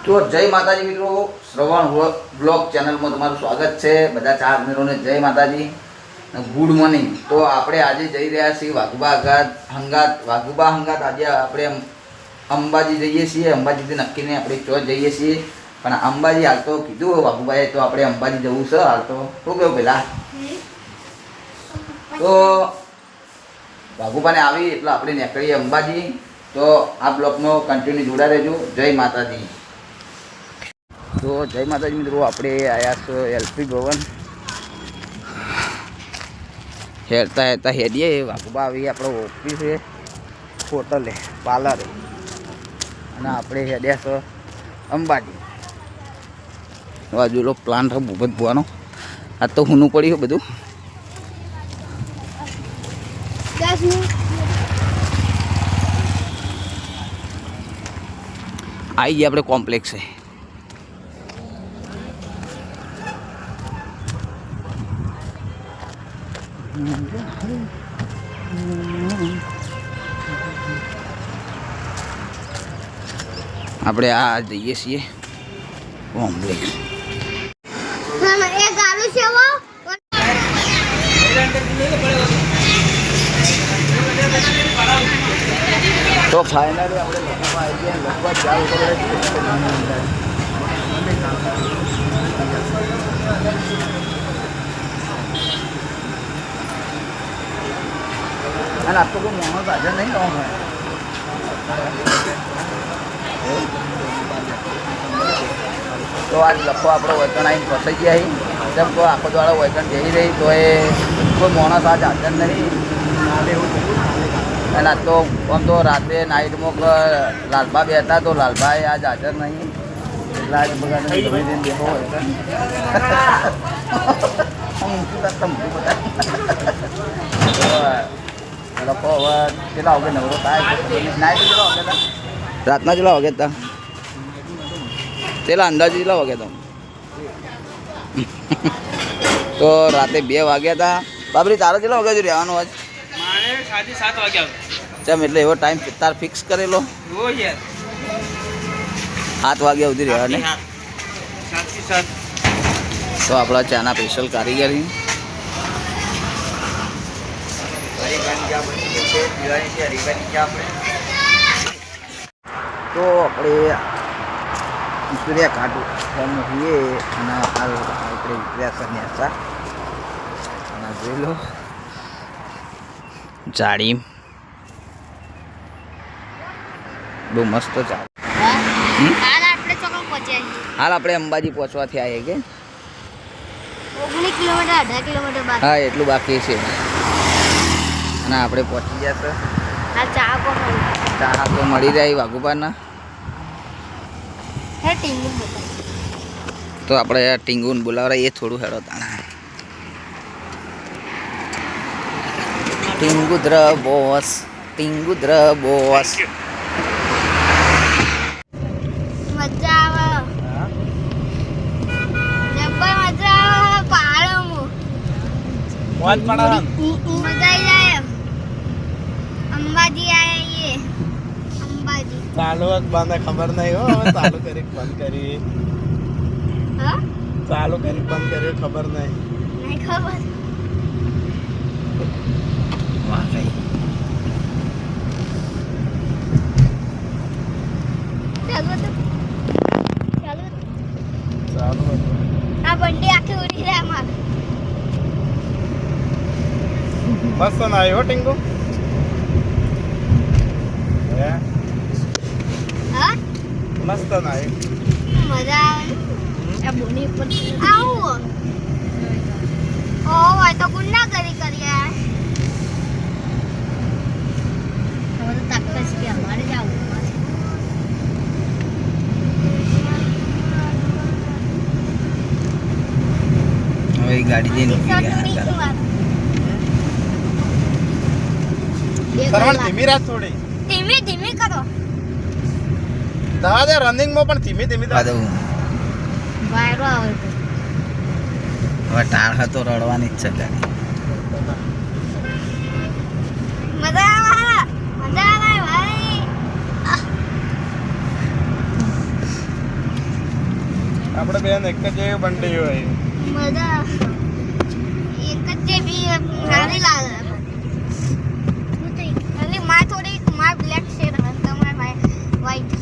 તો જય માતાજી મિત્રો, શ્રવણ બ્લોગ ચેનલમાં તમારું સ્વાગત છે. બધા ચાર મિત્રોને જય માતાજી ગુડ મોર્નિંગ. તો આપણે આજે જઈ રહ્યા છીએ વાઘુબા હંગાત હંગાત. વાઘુબા હંગાત આજે આપણે અંબાજી જઈએ છીએ. અંબાજીથી નક્કીને આપણે ચોથ જઈએ છીએ. પણ અંબાજી હાલ તો કીધું વાઘુબાએ, તો આપણે અંબાજી જવું છે હાલ તો. શું કહ્યું પેલા તો વાઘુબાને આવી એટલે આપણે નીકળીએ અંબાજી. તો આ બ્લોગનો કન્ટિન્યુ જોડા રહેજો. જય માતાજી. તો જય માતાજી મિત્રો, આપણે આવ્યા છો એલપી ભવન. હેરતા હેરતા હેડીએ વાઘુબા આવી આપણો ઓફિસ છે, હોટલે પાર્લર અને આપણે હેડ્યા છો અંબાજી. બાજુલો પ્લાન ભૂપત ભુવાનો આ તો હુનું પડ્યું બધું. આવી ગયા આપણે કોમ્પ્લેક્સ આપણે આ જઈએ છીએ. વો તો ફાઇનલી આપણે લખવા આવી ગયા લખવા ચાલુ અને આ તો કોઈ માણસ હાજર નહીં હોય તો આજ લખો આપણો વૈકણ આવીને ફસાઈ ગયા જેમ તો આખો દ્વારા વૈકણ જઈ રહી, તો એ કોઈ માણસ આજ હાજર નહીં. અને તો આમ તો રાતે નાઇટમાં ક લાલબા બેઠા તો લાલભાઈ આજ હાજર નહીં. એટલા જ બધાને ધીમે ધીમે બેઠો હોય છે. આમ ઊંચું કાંઈક તમતું બધા. તો લોકો હવે કેટલા વાગે રાતના કેટલા વાગે હતા પેલા અંદાજે કેટલા વાગ્યા હતા? તો રાતે બે વાગ્યા હતા. બાબરી તારે કેટલા વાગ્યા રહેવાનું આજ? સાંજે સાત વાગ્યા ચમ એટલે એવો ટાઈમ તાર ફિક્સ કરેલો? સાત વાગ્યા સુધી રહેવા ને સાત. થી સાત. તો આપણા ચાના સ્પેશિયલ કારીગરી તો આપણે ઉતર્યા કાઢું એમ છીએ અને al છે નેસા અને જોઈ લો. જાળી. બહુ મસ્ત ચાલે હાલ આપણે ચોકડ પહોંચ્યા હાલ આપણે અંબાજી પહોંચવાથી આવીએ કે? ઓગણીસ કિલોમીટર અઢાર કિલોમીટર બાદ હા એટલું બાકી છે. અને આપણે પહોંચી ગયા છે. હાલ ચા કોણ ચા તો મળી જાય વાઘુપાના હે ટીંગું બતાવી તો આપણે ટીંગુન બોલાવરા એ થોડું હેડો તાણા. ટીંગુદ્ર બોસ ટીંગુદ્ર બોસ. મજા આવે. જબ્બર મજા આવે પહાડોમાં મોજ પડા. મજા આવી જાય અંબાજી આવીએ અંબાજી ચાલુ જ બંધ ખબર નહીં હો. હવે ચાલુ કરી બંધ કરી? હા? ચાલુ કરી બંધ કરી ખબર નહીં. નહીં ખબર. મસ્ત ના આવ્યો ટીંગુ હે હા મસ્ત નાય મજા આવે આ બોની ઉપર આવો ઓ હોય તો ગુન્ના કરી કરીએ હવે તો તાકાત કે અમારે જ આવું હવે ગાડી જઈને હતા. ધીમી રાત થોડી. ધીમે ધીમે કરો. દાદા રનિંગમાં પણ ધીમી ધીમી તો વાયરો આવે તો. હવે ટાળ હતો રડવાની જ છે ગાડી મજા આવે મજા આવે ભાઈ. આપણે બેન એક જ જેવી બંડી હોય. મજા. એક જ જેવી સારી લાગે અને માર થોડી માર બ્લેક છે અને તમારે વ્હાઈટ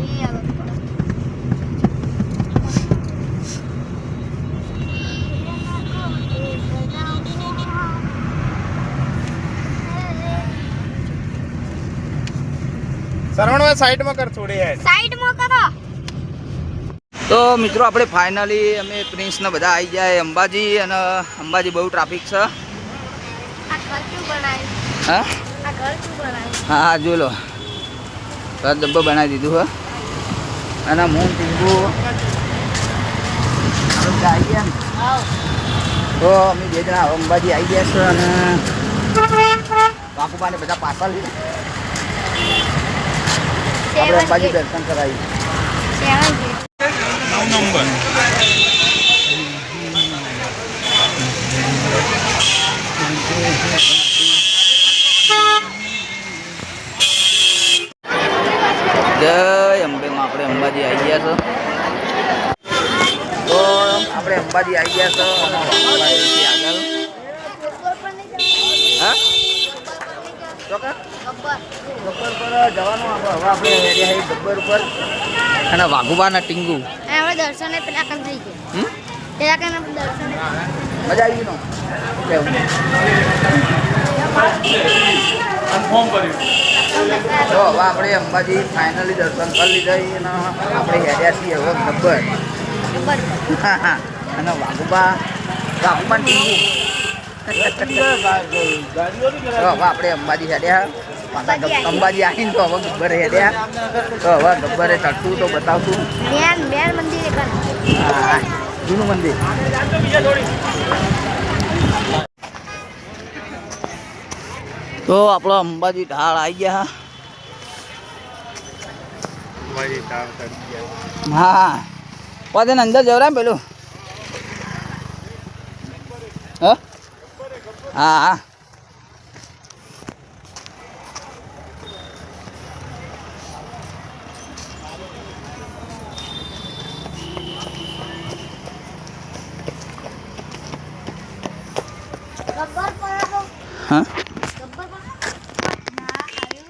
એ અલગ પડે સરવણ સાઈડમાં કર થોડી હેડ. સાઈડમાં કરો. તો મિત્રો આપણે ફાઇનલી અમે પ્રિન્સને બધા આવી જાય અંબાજી અને અંબાજી બહુ ટ્રાફિક છે. હા? આ ઘર શું બનાવ્યું? હા હા લો. ઘર ડબ્બો બનાવી દીધું હા. અને હું ટીંગુ. આવી ગયા ને. તો અમે બે જણા અંબાજી આવી ગયા છે અને બાપુબાને બધા પાછા લીધા. આપણે સેવન અંબાજી ગેટ દર્શન કરાવી સેવન ગેટ નવ નંબર જય અંબેમાં આપણે અંબાજી આવી ગયા છો તો આપણે અંબાજી આવી ગયા છો અને અંબાજીથી આગળ હા ચોક્કસ ગબ્બર પર જવાનું આપણે. હવે આપણે રેડી આવી ગબ્બર ઉપર. અને વાઘુબાના ટીંગુ. હવે દર્શને પેલા કામ થઈ ગયા? પેલા કામ આપણે મજા આવી નો? કન્ફર્મ કર્યું. તો હવે આપણે અંબાજી ફાઇનલી દર્શન કરી લીધા અને આપણે હેડ્યા છીએ હવે ગબ્બર. અને વાઘુબા વાઘુબા ટીંગુ. હવે આપણે અંબાજી હેડ્યા. પાછા અંબાજી આવીને તો હવે ગબ્બર હેડ્યા તો હવે ગબ્બરે ચડતું તો બતાવતું જૂનું મંદિર. તો આપણો અંબાજી ઢાળ આવી ગયા હા. હા. પાછળ અંદર જવરાય પેલું. હા હા હા ગબ્બર પર આવો. હા ગબ્બર પર ના આવ્યું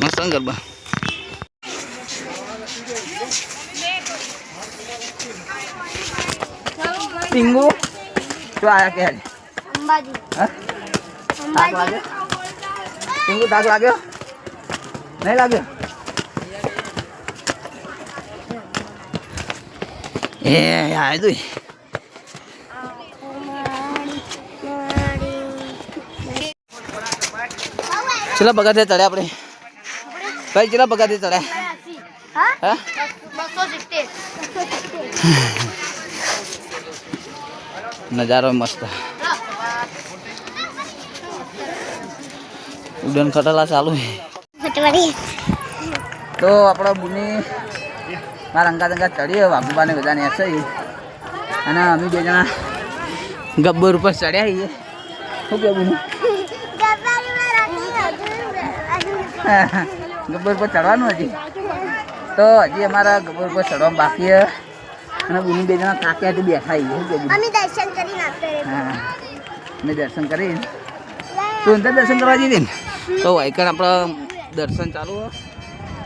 મસ્ત ને ગરબા ટીંગુ શું આયા કે હાલે? અંબાજી હા થાક લાગ્યો ટીંગુ થાક લાગ્યો નહીં લાગ્યો એ આય તું ચલો પગારથી ચડ્યા આપણે. ભાઈ, ચલો પગારથી ચડ્યા હા હા? બસો સિત્તેર નજારો મસ્ત. ઉડન ખટલા ચાલુ. છે. ફટવાડી તો આપણો બુની મારા અંગા અંગા ચડીએ, વાઘુબાને બધાને હસાઈ અને અમે બે જણા ગબ્બર ઉપર ચડ્યા છીએ. શું કે બુની? ગબ્બર પર ચડવાનું હજી. તો હજી અમારા ગબ્બર પર ચડવા બાકી અને બુની બે જણા કાક્યા તો બેઠા અમે દર્શન હા. મેં દર્શન કરી. તું દર્શન કરવા જઈ ને? તો વાયકણ આપણે દર્શન ચાલુ હે.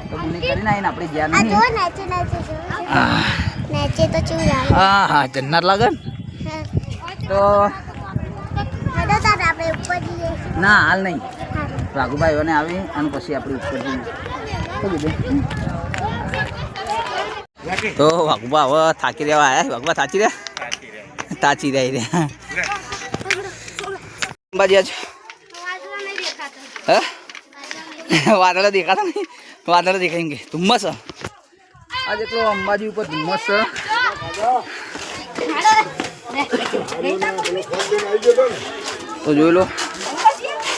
તો બુની કરીને આવીને આપણે જ્યાં નહીં. હા. હા જન્નત લાગે તો ના હાલ નહીં. હારું. વાઘુભાઈઓને આવી અને પછી આપણે ઉપર જઈએ. તો વાઘુભા હવે થાકી રહ્યા આવ્યા વાઘુભા થાચી રહ્યા? તાચી રહી રહ્યા અંબાજી આજ. વાદળો હે? વાદળ દેખાતા નહીં? વાદળ દેખાય ધુમ્મસ. આજે તો અંબાજી ઉપર ધુમ્મસ. છે તો જોઈ લો.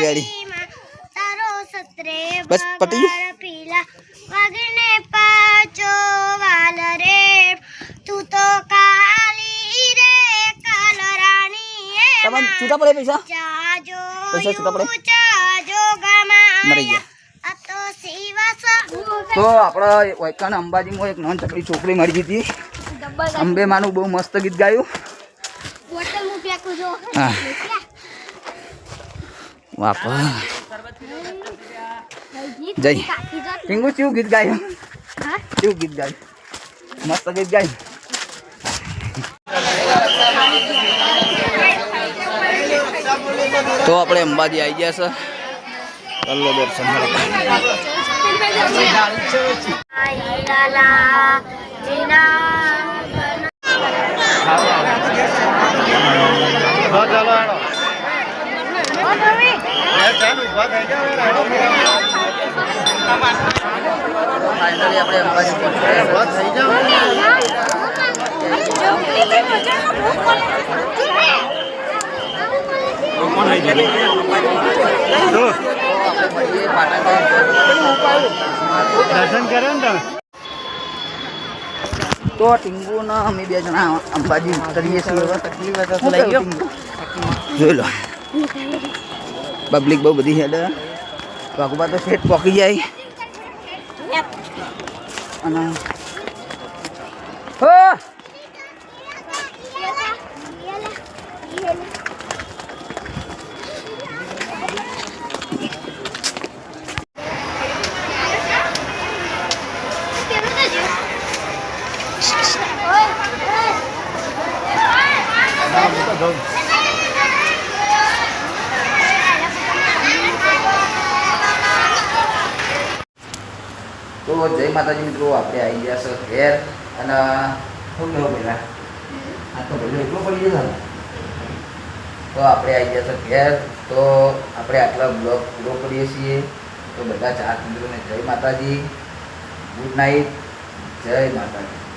માડીમાં બસ, પતી ગયું? પીલા વાલ રે તું તો કાલી રે કાલ રાણી એ તમને છૂટા પડે પૈસા? જાજો પૈસા છૂટા પડે? જાજો ગામા મરી ગયા. તો આપણા વૈકાન અંબાજીમાં એક નોન ચકડી છોકરી મળી હતી. અંબે માનું બહુ મસ્ત ગીત ગાયું. હું. ફેંકું છું હા વાપા જય પિંગુ કેવું ગીત ગાયું હા? કેવું ગીત ગાયું મસ્ત ગીત ગાયું તો આપણે અંબાજી આવી ગયા છે કલ્લો દર્શન આઈ લાલા જીના ચાલો દર્શન કર્યો ને તમે તો ટીંગુના અમે બે જણા અંબાજી કરીએ છીએ હવે તકલીફ શું લઈ ગયો? કહ્યું ટીંગુ? જોઈ લો પબ્લિક બહુ બધી હેડ વાઘુબા તો સેટ પોકી જાય. અને હો તો જય માતાજી મિત્રો, આપણે આવી ગયા છે ઘેર. અને શું કહેવું પહેલાં? આ તો ભલે એટલું પડી ગયો તો આપણે આવી ગયા છે ઘેર. તો આપણે આટલા બ્લોગ પૂરો કરીએ છીએ. તો બધા ચાર મિત્રોને જય માતાજી. Good night. જય માતાજી.